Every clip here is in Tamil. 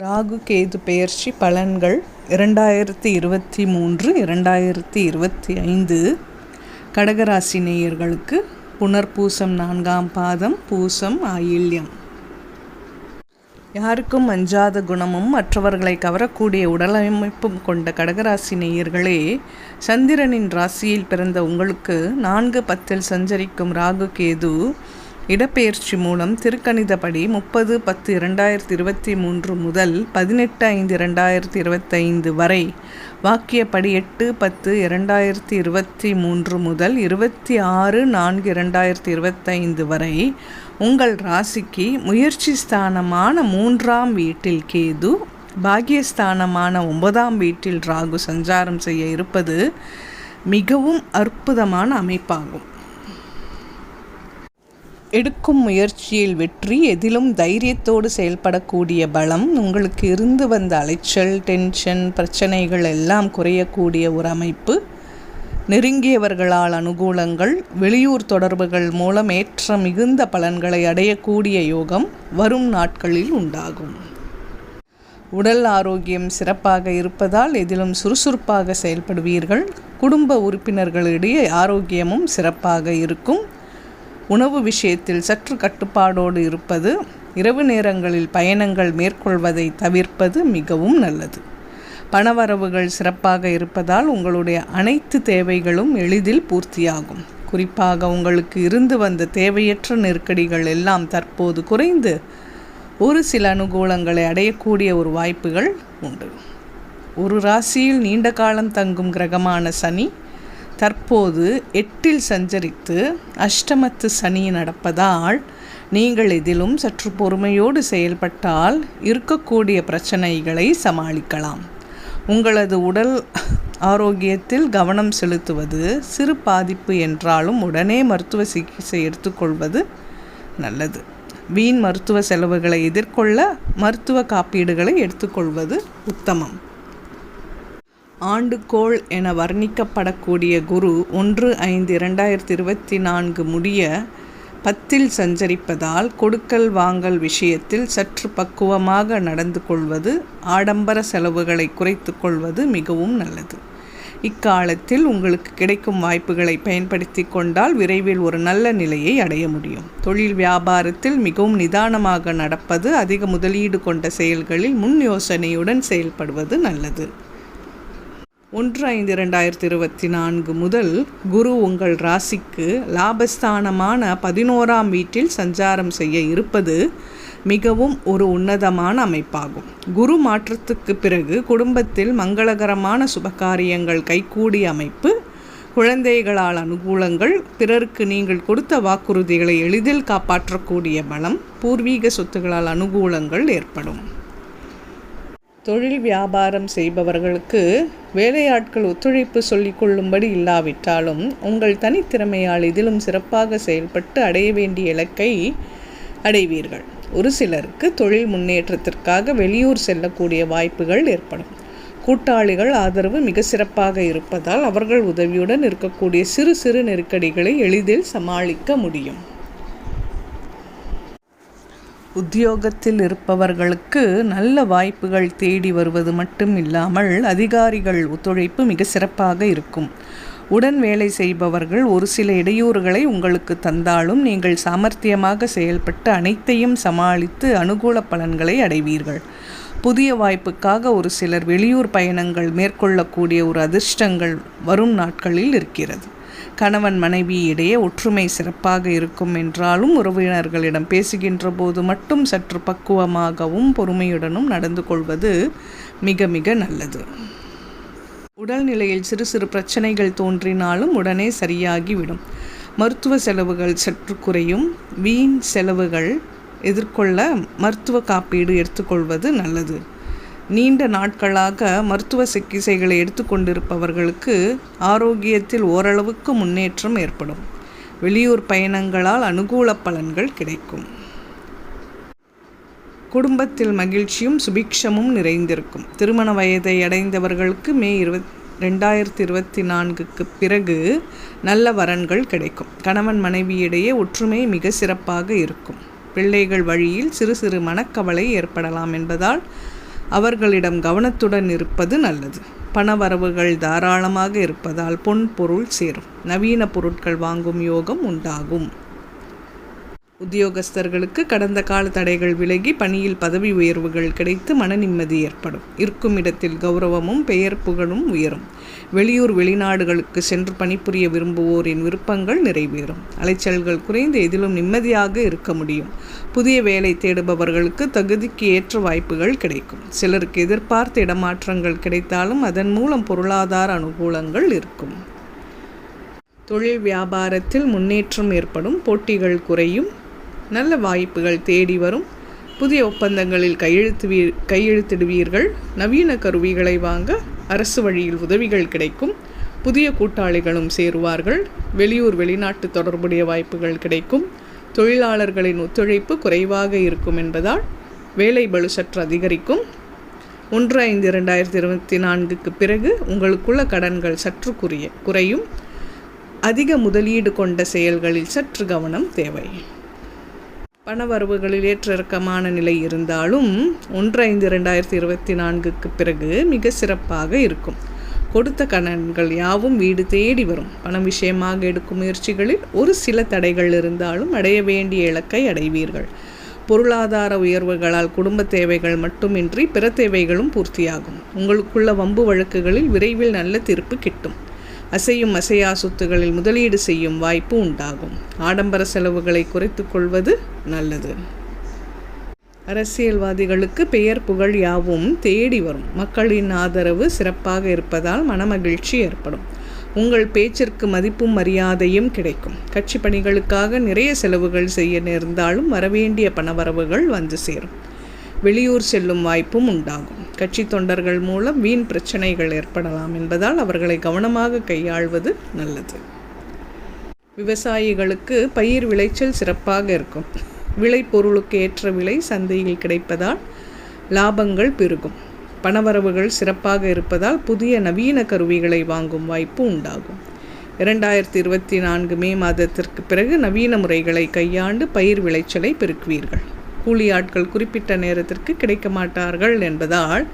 ராகு கேது பெயர்ச்சி பலன்கள் இரண்டாயிரத்தி இருபத்தி மூன்று இரண்டாயிரத்தி இருபத்தி ஐந்து. கடகராசி நேயர்களுக்கு புனர்பூசம் நான்காம் பாதம் பூசம் ஆயில்யம். யாருக்கும் அஞ்சாத குணமும் மற்றவர்களை கவரக்கூடிய உடலமைப்பும் கொண்ட கடகராசி நேயர்களே சந்திரனின் ராசியில் பிறந்த உங்களுக்கு நான்கு பத்தில் சஞ்சரிக்கும் ராகு கேது இடப்பெயர்ச்சி மூலம் திருக்கணிதப்படி முப்பது பத்து இரண்டாயிரத்தி இருபத்தி மூன்று முதல் பதினெட்டு ஐந்து இரண்டாயிரத்தி இருபத்தைந்து வரை வாக்கியப்படி எட்டு பத்து இரண்டாயிரத்தி இருபத்தி மூன்று முதல் இருபத்தி ஆறு நான்கு இரண்டாயிரத்தி இருபத்தைந்து வரை உங்கள் ராசிக்கு முயற்சி ஸ்தானமான மூன்றாம் வீட்டில் கேது பாகியஸ்தானமான ஒன்பதாம் வீட்டில் ராகு சஞ்சாரம் செய்ய இருப்பது மிகவும் அற்புதமான அமைப்பாகும். எடுக்கும் முயற்சியில் வெற்றி எதிலும் தைரியத்தோடு செயல்படக்கூடிய பலம் உங்களுக்கு இருந்து வந்த அலைச்சல் டென்ஷன் பிரச்சனைகள் எல்லாம் குறையக்கூடிய ஒரு அமைப்பு. நெருங்கியவர்களால் அனுகூலங்கள் வெளியூர் தொடர்புகள் மூலம் ஏற்ற மிகுந்த பலன்களை அடையக்கூடிய யோகம் வரும் நாட்களில் உண்டாகும். உடல் ஆரோக்கியம் சிறப்பாக இருப்பதால் எதிலும் சுறுசுறுப்பாக செயல்படுவீர்கள். குடும்ப உறுப்பினர்களிடையே ஆரோக்கியமும் சிறப்பாக இருக்கும். உணவு விஷயத்தில் சற்று கட்டுப்பாடோடு இருப்பது இரவு நேரங்களில் பயணங்கள் மேற்கொள்வதை தவிர்ப்பது மிகவும் நல்லது. பணவரவுகள் சிறப்பாக இருப்பதால் உங்களுடைய அனைத்து தேவைகளும் எளிதில் பூர்த்தியாகும். குறிப்பாக உங்களுக்கு இருந்து வந்த தேவையற்ற நெருக்கடிகள் எல்லாம் தற்போது குறைந்து ஒரு சில அனுகூலங்களை அடையக்கூடிய ஒரு வாய்ப்புகள் உண்டு. ஒரு ராசியில் நீண்ட காலம் தங்கும் கிரகமான சனி தற்போது எட்டில் சஞ்சரித்து அஷ்டமத்து சனி நடப்பதால் நீங்கள் இதிலும் சற்று பொறுமையோடு செயல்பட்டால் இருக்கக்கூடிய பிரச்சனைகளை சமாளிக்கலாம். உங்களது உடல் ஆரோக்கியத்தில் கவனம் செலுத்துவது சிறு பாதிப்பு என்றாலும் உடனே மருத்துவ சிகிச்சை எடுத்துக்கொள்வது நல்லது. வீண் மருத்துவ செலவுகளை எதிர்கொள்ள மருத்துவ காப்பீடுகளை எடுத்துக்கொள்வது உத்தமம். ஆண்டுகோள் என வர்ணிக்கப்படக்கூடிய குரு ஒன்று ஐந்து இரண்டாயிரத்தி இருபத்தி நான்கு முடிய பத்தில் சஞ்சரிப்பதால் கொடுக்கல் வாங்கல் விஷயத்தில் சற்று பக்குவமாக நடந்து கொள்வது ஆடம்பர செலவுகளை குறைத்து கொள்வது மிகவும் நல்லது. இக்காலத்தில் உங்களுக்கு கிடைக்கும் வாய்ப்புகளை பயன்படுத்தி கொண்டால் விரைவில் ஒரு நல்ல நிலையை அடைய முடியும். தொழில் வியாபாரத்தில் மிகவும் நிதானமாக நடப்பது அதிக முதலீடு கொண்ட செயல்களில் முன் யோசனையுடன் செயல்படுவது நல்லது. ஒன்று ஐந்து இரண்டாயிரத்தி இருபத்தி நான்கு முதல் குரு உங்கள் ராசிக்கு லாபஸ்தானமான பதினோராம் வீட்டில் சஞ்சாரம் செய்ய இருப்பது மிகவும் ஒரு உன்னதமான அமைப்பாகும். குரு மாற்றத்துக்கு பிறகு குடும்பத்தில் மங்களகரமான சுபகாரியங்கள் கைகூடிய அமைப்பு குழந்தைகளால் அனுகூலங்கள் பிறருக்கு நீங்கள் கொடுத்த வாக்குறுதிகளை எளிதில் காப்பாற்றக்கூடிய பலம் பூர்வீக சொத்துகளால் அனுகூலங்கள் ஏற்படும். தொழில் வியாபாரம் செய்பவர்களுக்கு வேலையாட்கள் ஒத்துழைப்பு சொல்லிக்கொள்ளும்படி இல்லாவிட்டாலும் உங்கள் தனித்திறமையால் இதிலும் சிறப்பாக செயல்பட்டு அடைய வேண்டிய இலக்கை அடைவீர்கள். ஒரு சிலருக்கு தொழில் முன்னேற்றத்திற்காக வெளியூர் செல்லக்கூடிய வாய்ப்புகள் ஏற்படும். கூட்டாளிகள் ஆதரவு மிக சிறப்பாக இருப்பதால் அவர்கள் உதவியுடன் இருக்கக்கூடிய சிறு சிறு நெருக்கடிகளை எளிதில் சமாளிக்க முடியும். உத்தியோகத்தில் இருப்பவர்களுக்கு நல்ல வாய்ப்புகள் தேடி வருவது மட்டும் இல்லாமல் அதிகாரிகள் ஒத்துழைப்பு மிக சிறப்பாக இருக்கும். உடன் வேலை செய்பவர்கள் ஒரு சில இடையூறுகளை உங்களுக்கு தந்தாலும் நீங்கள் சாமர்த்தியமாக செயல்பட்டு அனைத்தையும் சமாளித்து அனுகூல பலன்களை அடைவீர்கள். புதிய வாய்ப்புக்காக ஒரு சிலர் வெளியூர் பயணங்கள் மேற்கொள்ளக்கூடிய ஒரு அதிர்ஷ்டங்கள் வரும் நாட்களில் இருக்கிறது. கணவன் மனைவி இடையே ஒற்றுமை சிறப்பாக இருக்கும் என்றாலும் உறவினர்களிடம் பேசுகின்ற போது மட்டும் சற்று பக்குவமாகவும் பொறுமையுடனும் நடந்து கொள்வது மிக மிக நல்லது. உடல்நிலையில் சிறு சிறு பிரச்சனைகள் தோன்றினாலும் உடனே சரியாகிவிடும். மருத்துவ செலவுகள் சற்று குறையும். வீண் செலவுகள் எதிர்கொள்ள மருத்துவ காப்பீடு எடுத்துக்கொள்வது நல்லது. நீண்ட நாட்களாக மருத்துவ சிகிச்சைகளை எடுத்துக்கொண்டிருப்பவர்களுக்கு ஆரோக்கியத்தில் ஓரளவுக்கு முன்னேற்றம் ஏற்படும். வெளியூர் பயணங்களால் அனுகூல பலன்கள் கிடைக்கும். குடும்பத்தில் மகிழ்ச்சியும் சுபிக்ஷமும் நிறைந்திருக்கும். திருமண வயதை அடைந்தவர்களுக்கு மே இருபத் ரெண்டாயிரத்தி இருபத்தி நான்குக்கு பிறகு நல்ல வரன்கள் கிடைக்கும். கணவன் மனைவியிடையே ஒற்றுமை மிக சிறப்பாக இருக்கும். பிள்ளைகள் வழியில் சிறு சிறு மனக்கவலை ஏற்படலாம் என்பதால் அவர்களிடம் கவனத்துடன் இருப்பது நல்லது. பணவரவுகள் தாராளமாக இருப்பதால் பொன் பொருள் சேரும். நவீன பொருட்கள் வாங்கும் யோகம் உண்டாகும். உத்தியோகஸ்தர்களுக்கு கடந்த கால தடைகள் விலகி பணியில் பதவி உயர்வுகள் கிடைத்து மன நிம்மதி ஏற்படும். இருக்கும் இடத்தில் கௌரவமும் பெயர் புகழும் உயரும். வெளியூர் வெளிநாடுகளுக்கு சென்று பணிபுரிய விரும்புவோரின் விருப்பங்கள் நிறைவேறும். அலைச்சல்கள் குறைந்து எதிலும் நிம்மதியாக இருக்க முடியும். புதிய வேலை தேடுபவர்களுக்கு தகுதிக்கு ஏற்ற வாய்ப்புகள் கிடைக்கும். சிலருக்கு எதிர்பார்த்த இடமாற்றங்கள் கிடைத்தாலும் அதன் மூலம் பொருளாதார அனுகூலங்கள் இருக்கும். தொழில் வியாபாரத்தில் முன்னேற்றம் ஏற்படும். போட்டிகள் குறையும். நல்ல வாய்ப்புகள் தேடி வரும். புதிய ஒப்பந்தங்களில் கையெழுத்து கையெழுத்திடுவீர்கள். நவீன கருவிகளை வாங்க அரசு வழியில் உதவிகள் கிடைக்கும். புதிய கூட்டாளிகளும் சேருவார்கள். வெளியூர் வெளிநாட்டு தொடர்புடைய வாய்ப்புகள் கிடைக்கும். தொழிலாளர்களின் ஒத்துழைப்பு குறைவாக இருக்கும் என்பதால் வேலை பளு சற்று அதிகரிக்கும். ஒன்று ஐந்து இரண்டாயிரத்தி இருபத்தி நான்குக்கு பிறகு உங்களுக்குள்ள கடன்கள் சற்று குறைய குறையும். அதிக முதலீடு கொண்ட செயல்களில் சற்று கவனம் தேவை. பணவரவுகளில் ஏற்ற இறக்கமான நிலை இருந்தாலும் ஒன்று ஐந்து ரெண்டாயிரத்தி இருபத்தி நான்குக்கு பிறகு மிக சிறப்பாக இருக்கும். கொடுத்த கடன்கள் யாவும் வீடு தேடி வரும். பணம் விஷயமாக எடுக்கும் முயற்சிகளில் ஒரு சில தடைகள் இருந்தாலும் அடைய வேண்டிய இலக்கை அடைவீர்கள். பொருளாதார உயர்வுகளால் குடும்ப தேவைகள் மட்டுமின்றி பிற தேவைகளும் பூர்த்தியாகும். உங்களுக்குள்ள வம்பு வழக்குகளில் விரைவில் நல்ல தீர்ப்பு கிட்டும். அசையும் அசையா சொத்துகளில் முதலீடு செய்யும் வாய்ப்பு உண்டாகும். ஆடம்பர செலவுகளை குறைத்து கொள்வது நல்லது. அரசியல்வாதிகளுக்கு பெயர் புகழ் யாவும் தேடி வரும். மக்களின் ஆதரவு சிறப்பாக இருப்பதால் மனமகிழ்ச்சி ஏற்படும். உங்கள் பேச்சிற்கு மதிப்பும் மரியாதையும் கிடைக்கும். கட்சி பணிகளுக்காக நிறைய செலவுகள் செய்ய நேர்ந்தாலும் வரவேண்டிய பணவரவுகள் வந்து சேரும். வெளியூர் செல்லும் வாய்ப்பும் உண்டாகும். கட்சி தொண்டர்கள் மூலம் வீண் பிரச்சனைகள் ஏற்படலாம் என்பதால் அவர்களை கவனமாக கையாள்வது நல்லது. விவசாயிகளுக்கு பயிர் விளைச்சல் சிறப்பாக இருக்கும். விளைபொருளுக்கு ஏற்ற விலை சந்தையில் கிடைப்பதால் லாபங்கள் பெருகும். பணவரவுகள் சிறப்பாக இருப்பதால் புதிய நவீன கருவிகளை வாங்கும் வாய்ப்பு உண்டாகும். இரண்டாயிரத்தி இருபத்தி நான்கு மே மாதத்திற்கு பிறகு நவீன முறைகளை கையாண்டு பயிர் விளைச்சலை பெருக்குவீர்கள். கூலி ஆட்கள் குறிப்பிட்ட நேரத்திற்கு கிடைக்க மாட்டார்கள் என்பதால்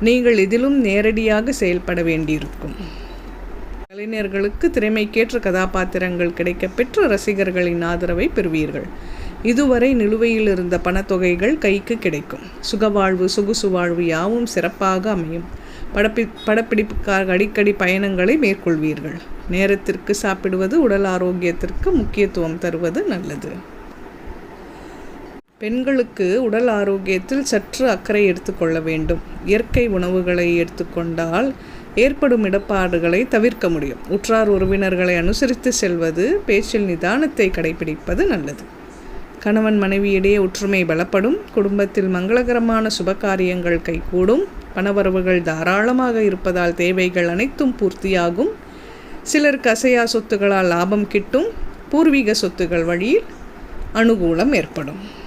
நீங்கள் இதிலும் நேரடியாக செயல்பட வேண்டியிருக்கும். கலைஞர்களுக்கு திறமைக்கேற்ற கதாபாத்திரங்கள் கிடைக்கப்பெற்று ரசிகர்களின் ஆதரவை பெறுவீர்கள். இதுவரை நிலுவையில் இருந்த பணத்தொகைகள் கைக்கு கிடைக்கும். சுகவாழ்வு சொகுசு வாழ்வு யாவும் சிறப்பாக அமையும். படப்பி படப்பிடிப்புக்காக அடிக்கடி பயணங்களை மேற்கொள்வீர்கள். நேரத்திற்கு சாப்பிடுவது உடல் ஆரோக்கியத்திற்கு முக்கியத்துவம் தருவது நல்லது. பெண்களுக்கு உடல் ஆரோக்கியத்தில் சற்று அக்கறை எடுத்துக்கொள்ள வேண்டும். இயற்கை உணவுகளை எடுத்துக்கொண்டால் ஏற்படும் இடப்பாடுகளை தவிர்க்க முடியும். உற்றார் உறவினர்களை அனுசரித்து செல்வது பேச்சில் நிதானத்தை கடைபிடிப்பது நல்லது. கணவன் மனைவியிடையே ஒற்றுமை பலப்படும். குடும்பத்தில் மங்களகரமான சுபகாரியங்கள் கைகூடும். பணவரவுகள் தாராளமாக இருப்பதால் தேவைகள் அனைத்தும் பூர்த்தியாகும். சிலருக்கு அசையா சொத்துகளால் லாபம் கிட்டும். பூர்வீக சொத்துகள் வழியில் அனுகூலம் ஏற்படும்.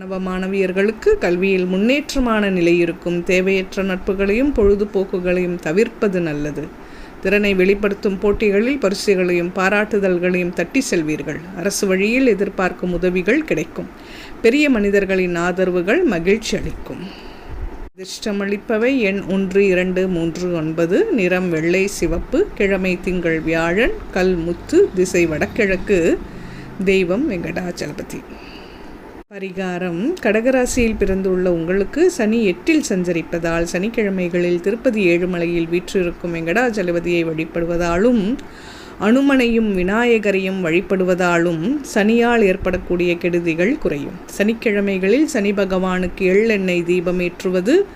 மாணவ மாணவியர்களுக்கு கல்வியில் முன்னேற்றமான நிலை இருக்கும். தேவையற்ற நட்புகளையும் பொழுதுபோக்குகளையும் தவிர்ப்பது நல்லது. திறனை வெளிப்படுத்தும் போட்டிகளில் பரிசுகளையும் பாராட்டுதல்களையும் தட்டி செல்வீர்கள். அரசு வழியில் எதிர்பார்க்கும் உதவிகள் கிடைக்கும். பெரிய மனிதர்களின் ஆதரவுகள் மகிழ்ச்சி அளிக்கும். அதிர்ஷ்டமளிப்பவை எண் ஒன்று இரண்டு மூன்று ஒன்பது. நிறம் வெள்ளை சிவப்பு. கிழமை திங்கள் வியாழன். கல் முத்து. திசை வடகிழக்கு. தெய்வம் வெங்கடாச்சலபதி. பரிகாரம். கடகராசியில் பிறந்துள்ள உங்களுக்கு சனி எட்டில் சஞ்சரிப்பதால் சனிக்கிழமைகளில் திருப்பதி ஏழுமலையில் வீற்றிருக்கும் வெங்கடாஜலபதியை வழிபடுவதாலும் அனுமனையும் விநாயகரையும் வழிபடுவதாலும் சனியால் ஏற்படக்கூடிய கெடுதிகள் குறையும். சனிக்கிழமைகளில் சனி பகவானுக்கு எள்ளெண்ணெய் தீபம் ஏற்றுவது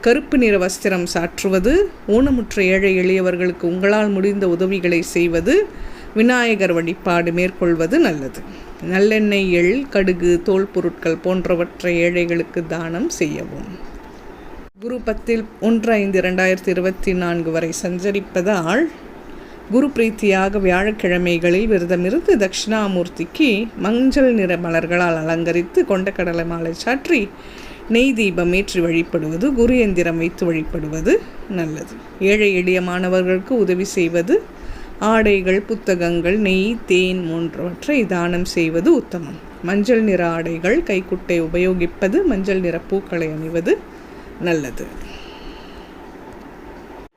கருப்பு நிற வஸ்திரம் சாற்றுவது ஊனமுற்ற ஏழை எளியவர்களுக்கு உங்களால் முடிந்த உதவிகளை செய்வது விநாயகர் வழிபாடு மேற்கொள்வது நல்லது. நல்லெண்ணெய் எள் கடுகு தோல் பொருட்கள் போன்றவற்றை ஏழைகளுக்கு தானம் செய்யவும். குரு பத்தில் ஒன்று ஐந்து இரண்டாயிரத்தி இருபத்தி நான்கு வரை சஞ்சரிப்பதால் குரு பிரீத்தியாக வியாழக்கிழமைகளில் விரதமிருந்து தட்சிணாமூர்த்திக்கு மஞ்சள் நிற மலர்களால் அலங்கரித்து கொண்டக்கடலை மாலை சாற்றி நெய் தீபம் ஏற்றி வழிபடுவது குரு எந்திரம் வைத்து வழிபடுவது நல்லது. ஏழை எளிய மாணவர்களுக்கு உதவி செய்வது ஆடைகள் புத்தகங்கள் நெய் தேன் போன்றவற்றை தானம் செய்வது உத்தமம். மஞ்சள் நிற ஆடைகள் கைக்குட்டை உபயோகிப்பது மஞ்சள் நிற பூக்களை அணிவது நல்லது.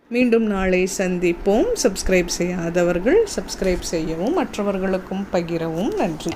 மீண்டும் நாளை சந்திப்போம். சப்ஸ்கிரைப் செய்யாதவர்கள் சப்ஸ்கிரைப் செய்யவும் மற்றவர்களுக்கும் பகிரவும். நன்றி.